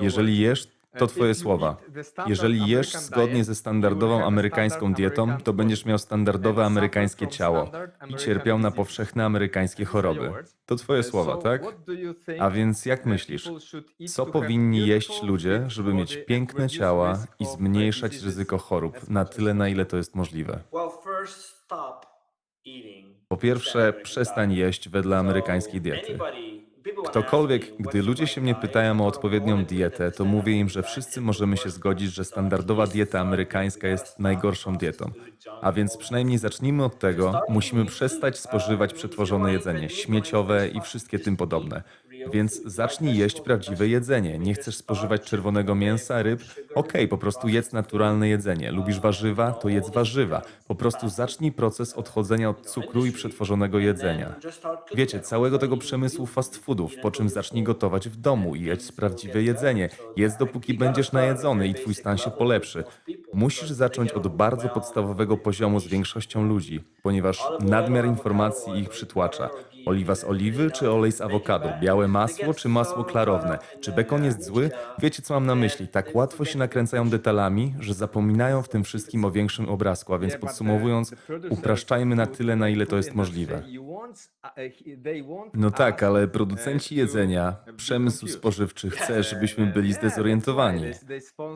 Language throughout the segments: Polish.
Jeżeli words. jesz, to Uh, twoje słowa. Jeżeli jesz zgodnie ze standardową amerykańską dietą, to będziesz miał standardowe amerykańskie ciało i cierpiał na powszechne amerykańskie choroby. To twoje Uh, słowa, tak? A więc jak uh, myślisz, co powinni jeść ludzie, żeby mieć piękne ciała i uh, zmniejszać ryzyko chorób na tyle, na ile to jest możliwe? Po pierwsze, przestań jeść wedle amerykańskiej diety. Ktokolwiek, gdy ludzie się mnie pytają o odpowiednią dietę, to mówię im, że wszyscy możemy się zgodzić, że standardowa dieta amerykańska jest najgorszą dietą. A więc przynajmniej zacznijmy od tego, musimy przestać spożywać przetworzone jedzenie, śmieciowe i wszystkie tym podobne. Więc zacznij jeść prawdziwe jedzenie. Nie chcesz spożywać czerwonego mięsa, ryb? Okej, po prostu jedz naturalne jedzenie. Lubisz warzywa? To jedz warzywa. Po prostu zacznij proces odchodzenia od cukru i przetworzonego jedzenia. Wiecie, całego tego przemysłu fast foodów, po czym zacznij gotować w domu i jedz prawdziwe jedzenie. Jedz dopóki będziesz najedzony i twój stan się polepszy. Musisz zacząć od bardzo podstawowego poziomu z większością ludzi, ponieważ nadmiar informacji ich przytłacza. Oliwa z oliwy czy olej z awokado? Białe masło czy masło klarowne? Czy bekon jest zły? Wiecie co mam na myśli? Tak łatwo się nakręcają detalami, że zapominają w tym wszystkim o większym obrazku, a więc podsumowując, upraszczajmy na tyle, na ile to jest możliwe. No tak, ale producenci jedzenia, przemysł spożywczy chce, żebyśmy byli zdezorientowani.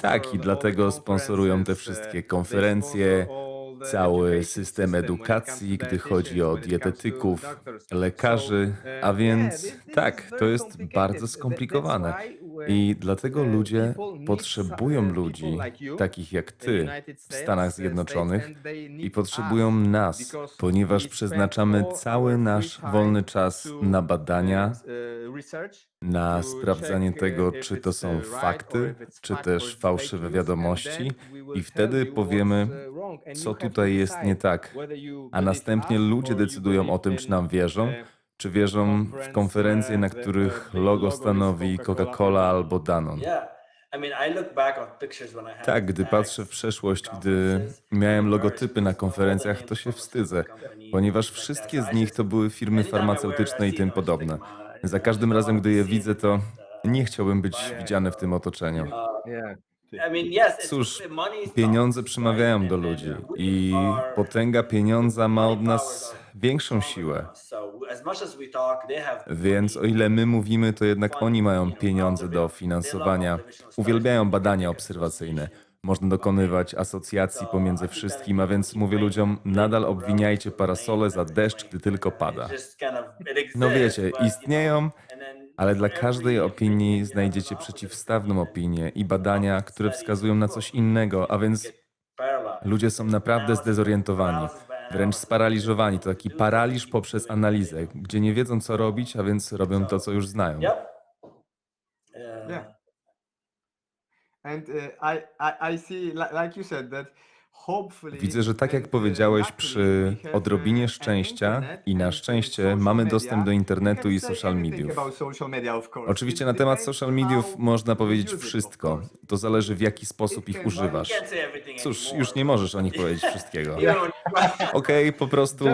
Tak, i dlatego sponsorują te wszystkie konferencje, cały system edukacji, gdy chodzi o dietetyków, lekarzy, uh, a więc tak, to jest bardzo skomplikowane. I dlatego ludzie potrzebują ludzi, takich jak ty, w Stanach Zjednoczonych i potrzebują nas, ponieważ przeznaczamy cały nasz wolny czas na badania, uh, na sprawdzanie tego, uh, czy to są uh, fakty, czy też fałszywe wiadomości, i wtedy powiemy, co tutaj jest nie tak. A następnie ludzie decydują o tym, czy nam wierzą, czy wierzą w konferencje, na których logo stanowi Coca-Cola. Albo Danone. Tak, gdy patrzę w przeszłość, gdy miałem logotypy na konferencjach, to się wstydzę, ponieważ wszystkie z nich to były firmy farmaceutyczne i tym podobne. Za każdym razem, gdy je widzę, to nie chciałbym być widziany w tym otoczeniu. Cóż, Pieniądze przemawiają do ludzi i potęga pieniądza ma od nas większą siłę. Więc o ile my mówimy, to jednak oni mają pieniądze do finansowania. Uwielbiają badania obserwacyjne. Można dokonywać asocjacji pomiędzy wszystkim, a więc mówię ludziom, nadal obwiniajcie parasole za deszcz, gdy tylko pada. No wiecie, istnieją, ale dla każdej opinii znajdziecie przeciwstawną opinię i badania, które wskazują na coś innego, a więc ludzie są naprawdę zdezorientowani, wręcz sparaliżowani. To taki paraliż poprzez analizę, gdzie nie wiedzą co robić, a więc robią to, co już znają. Yeah. And uh, I, I, I see, li- like you said, that. Widzę, że tak jak uh, powiedziałeś, przy have, odrobinie szczęścia i na szczęście mamy dostęp do internetu i social mediów. Oczywiście na temat social mediów można powiedzieć wszystko. To zależy w jaki sposób ich używasz. Cóż, już nie możesz o nich powiedzieć wszystkiego. Okej, po prostu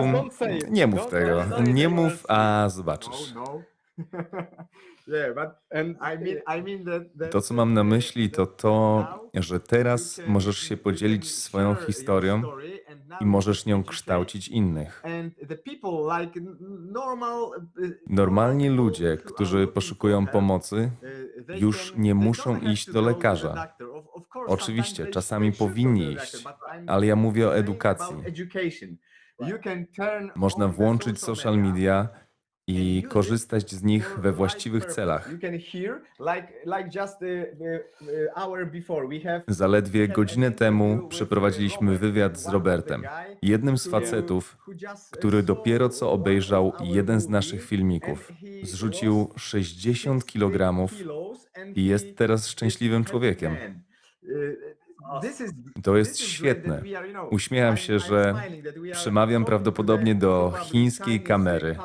nie mów Don't- tego. say it. Nie mów, a zobaczysz. To, co mam na myśli, to to, że teraz możesz się podzielić swoją historią i możesz nią kształcić innych. Normalni ludzie, którzy poszukują pomocy, już nie muszą iść do lekarza. Oczywiście, czasami powinni iść, ale ja mówię o edukacji. Można włączyć social media i korzystać z nich we właściwych celach. Zaledwie godzinę temu przeprowadziliśmy wywiad z Robertem, jednym z facetów, który dopiero co obejrzał jeden z naszych filmików. Zrzucił 60 kg i jest teraz szczęśliwym człowiekiem. To jest świetne. Uśmiecham się, że przemawiam prawdopodobnie do chińskiej kamery.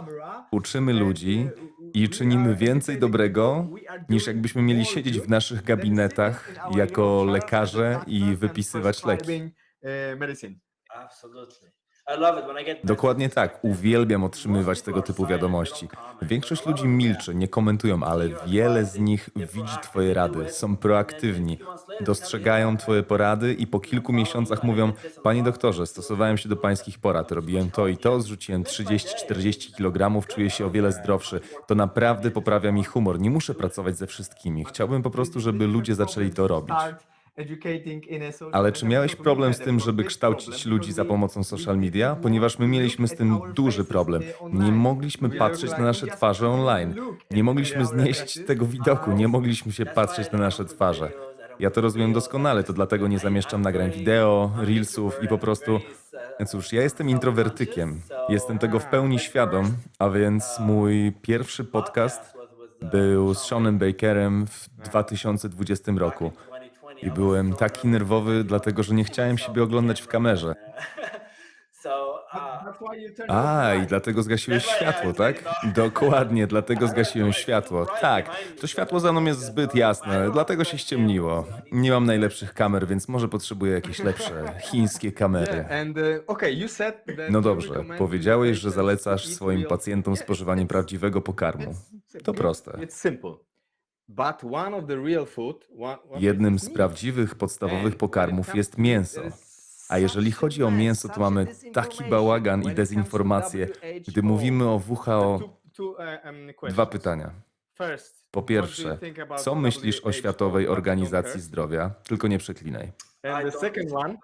Uczymy ludzi i czynimy więcej dobrego, niż jakbyśmy mieli siedzieć w naszych gabinetach jako lekarze i wypisywać leki. Absolutely. Dokładnie tak, uwielbiam otrzymywać tego typu wiadomości. Większość ludzi milczy, nie komentują, ale wiele z nich widzi Twoje rady, są proaktywni, dostrzegają Twoje porady i po kilku miesiącach mówią: Panie doktorze, stosowałem się do Pańskich porad, robiłem to i to, zrzuciłem 30-40 kg, czuję się o wiele zdrowszy. To naprawdę poprawia mi humor, nie muszę pracować ze wszystkimi. Chciałbym po prostu, żeby ludzie zaczęli to robić. Ale czy miałeś problem z tym, żeby kształcić ludzi za pomocą social media? Ponieważ my mieliśmy z tym duży problem. Nie mogliśmy patrzeć na nasze twarze online. Nie mogliśmy znieść tego widoku, nie mogliśmy się patrzeć na nasze twarze. Ja to rozumiem doskonale, to dlatego nie zamieszczam nagrań wideo, reelsów i po prostu... Cóż, ja jestem introwertykiem. Jestem tego w pełni świadom, a więc mój pierwszy podcast był z Seanem Bakerem w 2020 roku. I byłem taki nerwowy, dlatego że nie chciałem siebie oglądać w kamerze. Uh, A, i dlatego zgasiłeś światło, tak? Dokładnie, dlatego zgasiłem światło. Tak, to światło za mną jest zbyt jasne, dlatego się ściemniło. Nie mam najlepszych kamer, więc może potrzebuję jakieś lepsze, chińskie kamery. No dobrze, powiedziałeś, że zalecasz swoim pacjentom spożywanie prawdziwego pokarmu. To proste. Jednym z prawdziwych, podstawowych pokarmów jest mięso. A jeżeli chodzi o mięso, to mamy taki bałagan i dezinformację. Gdy mówimy o WHO, dwa pytania. Po pierwsze, co myślisz o Światowej Organizacji Zdrowia? Tylko nie przeklinaj.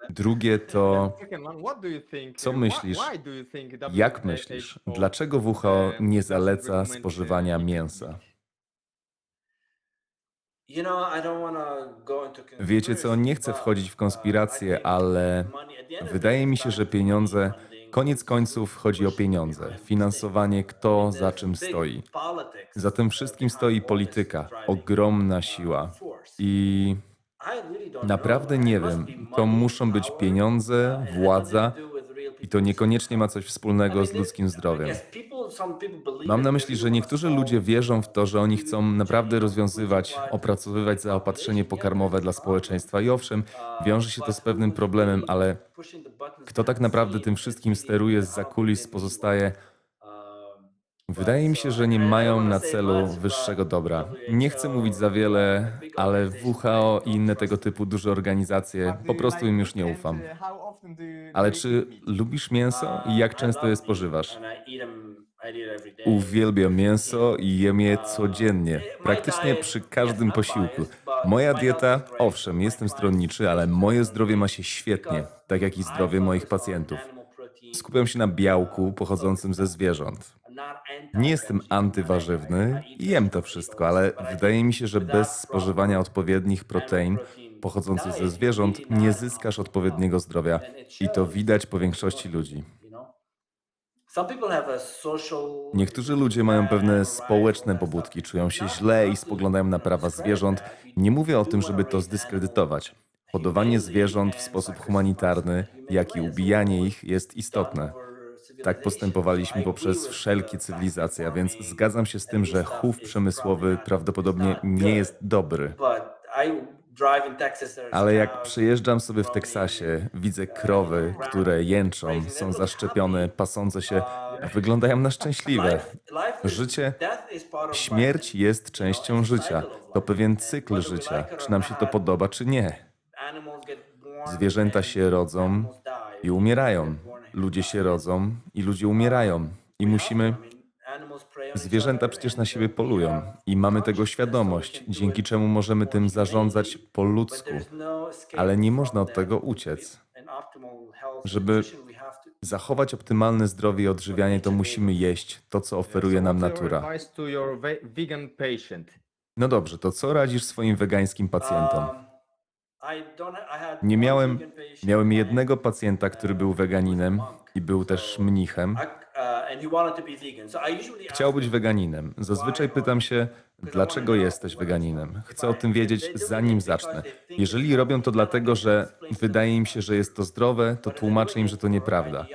Drugie to, co myślisz, jak myślisz, dlaczego WHO nie zaleca spożywania mięsa? you know, I don't wanna go into Wiecie co, nie chcę wchodzić w konspiracje, ale wydaje mi się, że pieniądze, koniec końców chodzi o pieniądze, finansowanie, kto za czym stoi. Za tym wszystkim stoi polityka, ogromna siła. I naprawdę nie wiem, to muszą być pieniądze, władza i to niekoniecznie ma coś wspólnego z ludzkim zdrowiem. Mam na myśli, że niektórzy ludzie wierzą w to, że oni chcą naprawdę rozwiązywać, opracowywać zaopatrzenie pokarmowe dla społeczeństwa i owszem, wiąże się to z pewnym problemem, ale kto tak naprawdę tym wszystkim steruje z zakulis pozostaje Wydaje mi się, że nie mają na celu wyższego dobra. Nie chcę mówić za wiele, ale WHO i inne tego typu duże organizacje, po prostu im już nie ufam. Ale czy lubisz mięso i jak często je spożywasz? Uwielbiam mięso i jem je codziennie, praktycznie przy każdym posiłku. Moja dieta, owszem, jestem stronniczy, ale moje zdrowie ma się świetnie, tak jak i zdrowie moich pacjentów. Skupiam się na białku pochodzącym ze zwierząt. Nie jestem antywarzywny i jem to wszystko, ale wydaje mi się, że bez spożywania odpowiednich protein pochodzących ze zwierząt nie zyskasz odpowiedniego zdrowia. I to widać po większości ludzi. Niektórzy ludzie mają pewne społeczne pobudki, czują się źle i spoglądają na prawa zwierząt. Nie mówię o tym, żeby to zdyskredytować. Hodowanie zwierząt w sposób humanitarny, jak i ubijanie ich jest istotne. Tak postępowaliśmy poprzez wszelkie cywilizacje, a więc zgadzam się z tym, że chów przemysłowy prawdopodobnie nie jest dobry. Ale jak przejeżdżam sobie w Teksasie, widzę krowy, które jęczą, są zaszczepione, pasące się, wyglądają na szczęśliwe. Życie, śmierć jest częścią życia. To pewien cykl życia. Czy nam się to podoba, czy nie. Zwierzęta się rodzą i umierają. Ludzie się rodzą i ludzie umierają. I musimy. Zwierzęta przecież na siebie polują i mamy tego świadomość, dzięki czemu możemy tym zarządzać po ludzku. Ale nie można od tego uciec. Żeby zachować optymalne zdrowie i odżywianie, to musimy jeść to, co oferuje nam natura. No dobrze, to co radzisz swoim wegańskim pacjentom? Nie miałem, miałem jednego pacjenta, który był weganinem i był też mnichem. Chciał być weganinem. Zazwyczaj pytam się, dlaczego jesteś weganinem. Chcę o tym wiedzieć, zanim zacznę. Jeżeli robią to dlatego, że wydaje im się, że jest to zdrowe, to tłumaczę im, że to nieprawda.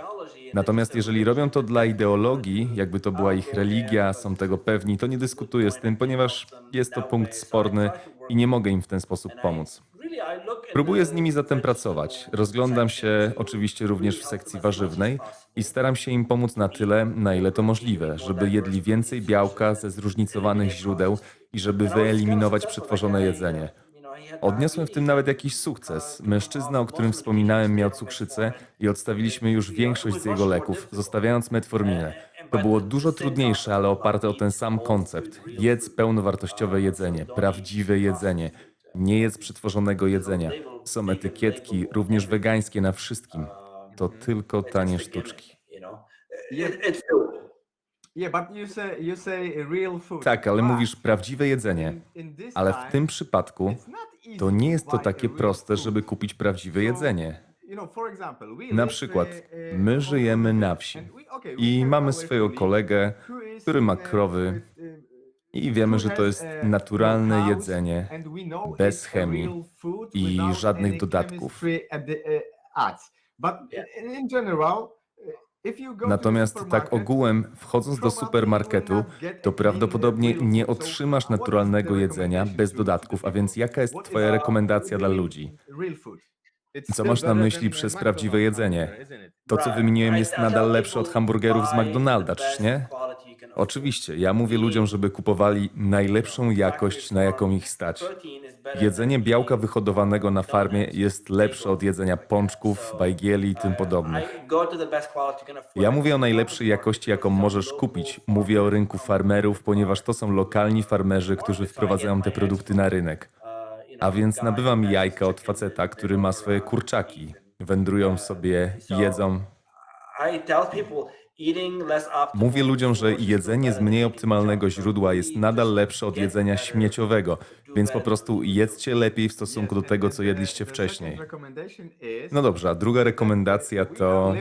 Natomiast jeżeli robią to dla ideologii, jakby to była ich religia, są tego pewni, to nie dyskutuję z tym, ponieważ jest to punkt sporny i nie mogę im w ten sposób pomóc. Próbuję z nimi zatem pracować. Rozglądam się oczywiście również w sekcji warzywnej i staram się im pomóc na tyle, na ile to możliwe, żeby jedli więcej białka ze zróżnicowanych źródeł i żeby wyeliminować przetworzone jedzenie. Odniosłem w tym nawet jakiś sukces. Mężczyzna, o którym wspominałem, miał cukrzycę i odstawiliśmy już większość z jego leków, zostawiając metforminę. To było dużo trudniejsze, ale oparte o ten sam koncept. Jedz pełnowartościowe jedzenie, prawdziwe jedzenie. Nie jedz przetworzonego jedzenia. Są etykietki, również wegańskie na wszystkim. To tylko tanie sztuczki. Tak, ale mówisz prawdziwe jedzenie. Ale w tym przypadku to nie jest to takie proste, żeby kupić prawdziwe jedzenie. Na przykład, uh, uh, my żyjemy na wsi i mamy swojego kolegę, który ma uh, krowy i wiemy, że to jest naturalne cows, jedzenie, bez chemii i żadnych dodatków. to the Natomiast tak ogółem, wchodząc do supermarketu, to prawdopodobnie nie otrzymasz naturalnego jedzenia bez dodatków, a więc jaka jest Twoja rekomendacja dla ludzi? Co masz na myśli przez prawdziwe jedzenie? To, co wymieniłem, jest nadal lepsze od hamburgerów z McDonalda, czyż nie? Oczywiście, ja mówię ludziom, żeby kupowali najlepszą jakość, na jaką ich stać. Jedzenie białka wyhodowanego na farmie jest lepsze od jedzenia pączków, bajgieli i tym podobnych. Ja mówię o najlepszej jakości, jaką możesz kupić. Mówię o rynku farmerów, ponieważ to są lokalni farmerzy, którzy wprowadzają te produkty na rynek. A więc nabywam jajka od faceta, który ma swoje kurczaki. Wędrują sobie, jedzą. Mówię ludziom, że jedzenie z mniej optymalnego źródła jest nadal lepsze od jedzenia śmieciowego, więc po prostu jedzcie lepiej w stosunku do tego, co jedliście wcześniej. No dobrze, a druga rekomendacja to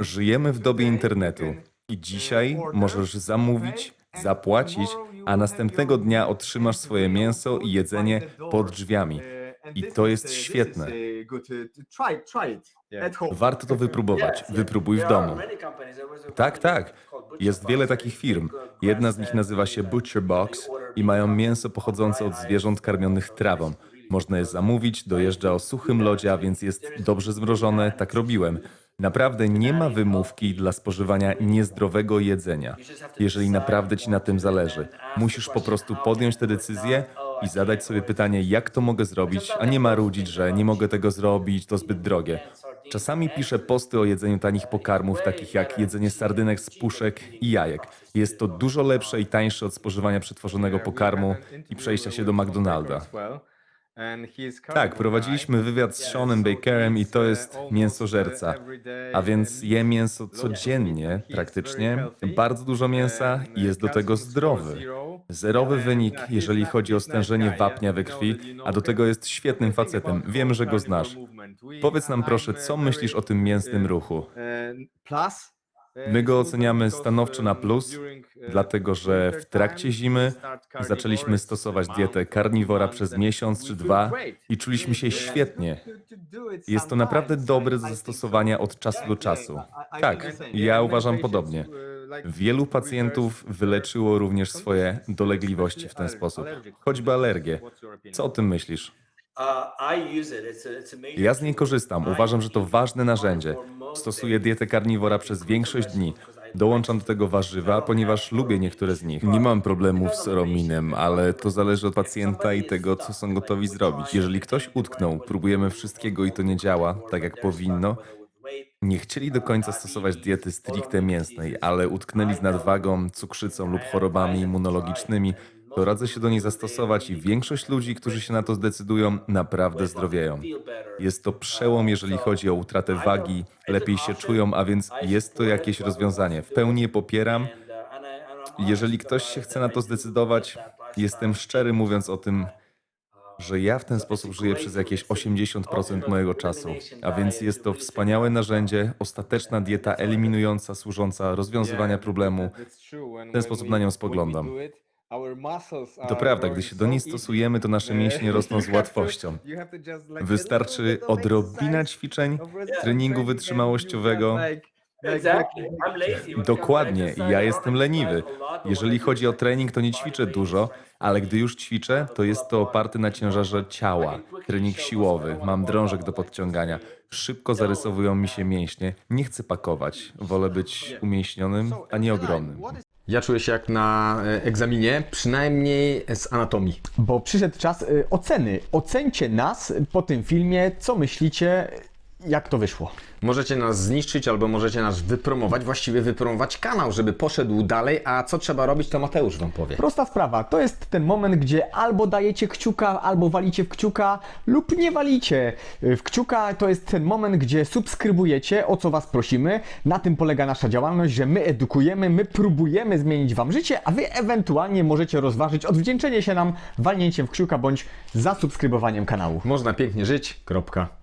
żyjemy w dobie internetu i dzisiaj możesz zamówić, zapłacić, a następnego dnia otrzymasz swoje mięso i jedzenie pod drzwiami. I to jest świetne. Warto to wypróbować. Wypróbuj w domu. Tak, tak. Jest wiele takich firm. Jedna z nich nazywa się Butcher Box i mają mięso pochodzące od zwierząt karmionych trawą. Można je zamówić, dojeżdża o suchym lodzie, a więc jest dobrze zmrożone. Tak robiłem. Naprawdę nie ma wymówki dla spożywania niezdrowego jedzenia. Jeżeli naprawdę ci na tym zależy, musisz po prostu podjąć tę decyzję i zadać sobie pytanie, jak to mogę zrobić, a nie marudzić, że nie mogę tego zrobić, to zbyt drogie. Czasami piszę posty o jedzeniu tanich pokarmów, takich jak jedzenie sardynek z puszek i jajek. Jest to dużo lepsze i tańsze od spożywania przetworzonego pokarmu i przejścia się do McDonalda. Tak, prowadziliśmy wywiad z Seanem Bakerem i to jest mięsożerca. A więc je mięso codziennie, praktycznie, bardzo dużo mięsa i jest do tego zdrowy. Zerowy wynik, jeżeli chodzi o stężenie wapnia we krwi, a do tego jest świetnym facetem. Wiem, że go znasz. Powiedz nam proszę, co myślisz o tym mięsnym ruchu? My go oceniamy stanowczo na plus, dlatego że w trakcie zimy zaczęliśmy stosować dietę karniwora przez miesiąc czy dwa i czuliśmy się świetnie. Jest to naprawdę dobre do zastosowania od czasu do czasu. Tak, ja uważam podobnie. Wielu pacjentów wyleczyło również swoje dolegliwości w ten sposób, choćby alergię. Co o tym myślisz? Ja z niej korzystam. Uważam, że to ważne narzędzie. Stosuję dietę karniwora przez większość dni. Dołączam do tego warzywa, ponieważ lubię niektóre z nich. Nie mam problemów z rominem, ale to zależy od pacjenta i tego, co są gotowi zrobić. Jeżeli ktoś utknął, próbujemy wszystkiego i to nie działa tak, jak powinno, nie chcieli do końca stosować diety stricte mięsnej, ale utknęli z nadwagą, cukrzycą lub chorobami immunologicznymi, to radzę się do niej zastosować i większość ludzi, którzy się na to zdecydują, naprawdę zdrowieją. Jest to przełom, jeżeli chodzi o utratę wagi, lepiej się czują, a więc jest to jakieś rozwiązanie. W pełni je popieram. Jeżeli ktoś się chce na to zdecydować, jestem szczery mówiąc o tym, że ja w ten sposób żyję przez jakieś 80% mojego czasu. A więc jest to wspaniałe narzędzie, ostateczna dieta eliminująca, służąca rozwiązywania problemu. W ten sposób na nią spoglądam. To prawda, gdy się do niej stosujemy, to nasze mięśnie rosną z łatwością. Wystarczy odrobina ćwiczeń, treningu wytrzymałościowego Dokładnie, ja jestem leniwy. Jeżeli chodzi o trening, to nie ćwiczę dużo, ale gdy już ćwiczę, to jest to oparte na ciężarze ciała. Trening siłowy, mam drążek do podciągania. Szybko zarysowują mi się mięśnie. Nie chcę pakować. Wolę być umięśnionym, a nie ogromnym. Ja czuję się jak na e, egzaminie, przynajmniej z anatomii. Bo przyszedł czas y, oceny. Ocencie nas po tym filmie, co myślicie, jak to wyszło. Możecie nas zniszczyć albo możecie nas wypromować, właściwie wypromować kanał, żeby poszedł dalej, a co trzeba robić, to Mateusz Wam powie. Prosta sprawa, to jest ten moment, gdzie albo dajecie kciuka, albo walicie w kciuka, lub nie walicie w kciuka. To jest ten moment, gdzie subskrybujecie, o co Was prosimy. Na tym polega nasza działalność, że my edukujemy, my próbujemy zmienić Wam życie, a Wy ewentualnie możecie rozważyć odwdzięczenie się nam walnięciem w kciuka bądź zasubskrybowaniem kanału. Można pięknie żyć. Kropka.